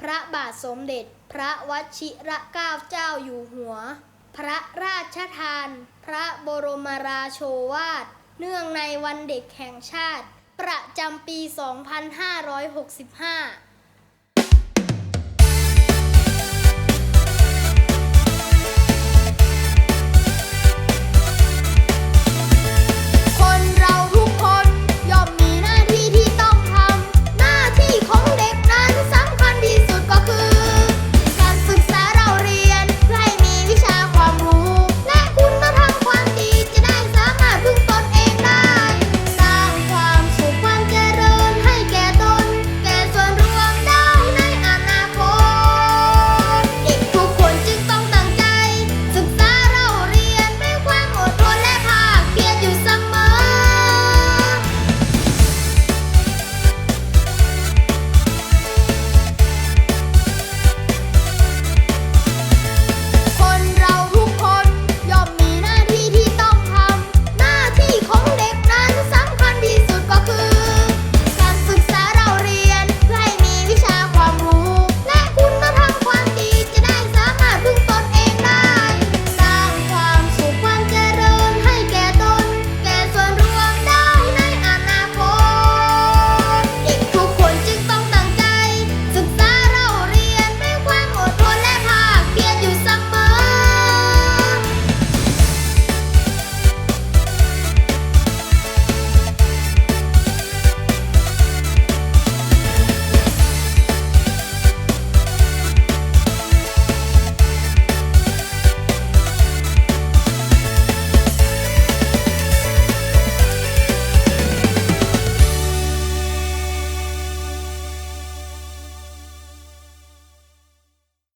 พระบาทสมเด็จพระวชิรเกล้าเจ้าอยู่หัว พระราชทาน พระบรมราโชวาท เนื่องในวันเด็กแห่งชาติ ประจำปี 2565